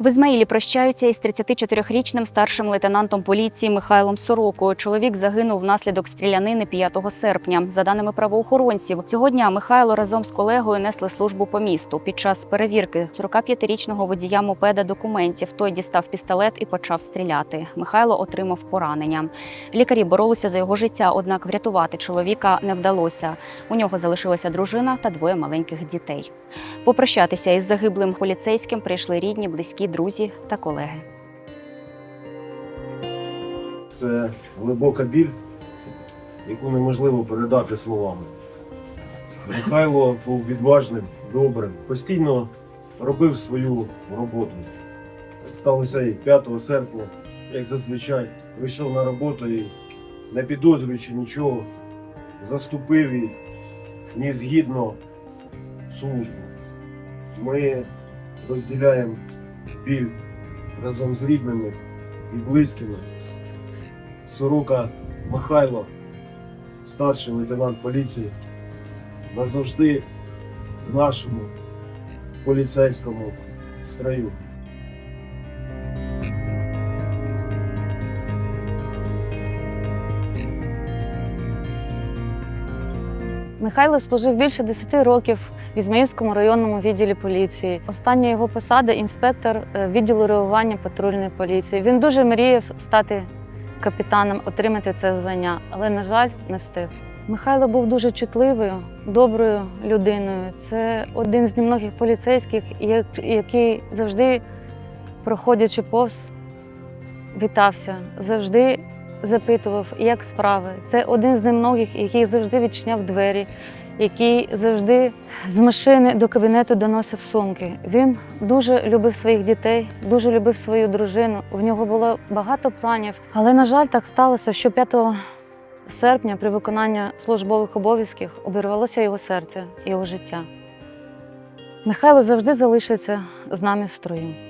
В Ізмаїлі прощаються із 34-річним старшим лейтенантом поліції Михайлом Сорокою. Чоловік загинув внаслідок стрілянини 5 серпня. За даними правоохоронців, цього дня Михайло разом з колегою несли службу по місту. Під час перевірки 45-річного водія мопеда документів той дістав пістолет і почав стріляти. Михайло отримав поранення. Лікарі боролися за його життя, однак врятувати чоловіка не вдалося. У нього залишилася дружина та двоє маленьких дітей. Попрощатися із загиблим поліцейським прийшли рідні, близькі, друзі та колеги. Це глибока біль, яку неможливо передати словами. Михайло був відважним, добрим, постійно робив свою роботу. Сталося і 5 серпня, як зазвичай, вийшов на роботу і, не підозрюючи нічого, заступив і ніс гідно службу. Ми розділяємо біль разом з рідними і близькими. Сорока Михайло, старший лейтенант поліції, назавжди в нашому поліцейському строю. Михайло служив більше 10 років в Ізмаїльському районному відділі поліції. Остання його посада інспектор е, відділу реагування патрульної поліції. Він дуже мріяв стати капітаном, отримати це звання, але, на жаль, не встиг. Михайло був дуже чутливою, доброю людиною. Це один з немногих поліцейських, який завжди, проходячи повз, вітався, завжди запитував, як справи. Це один з немногих, який завжди відчиняв двері, який завжди з машини до кабінету доносив сумки. Він дуже любив своїх дітей, дуже любив свою дружину. В нього було багато планів. Але, на жаль, так сталося, що 5 серпня при виконанні службових обов'язків обірвалося його серце, його життя. Михайло завжди залишиться з нами в строю.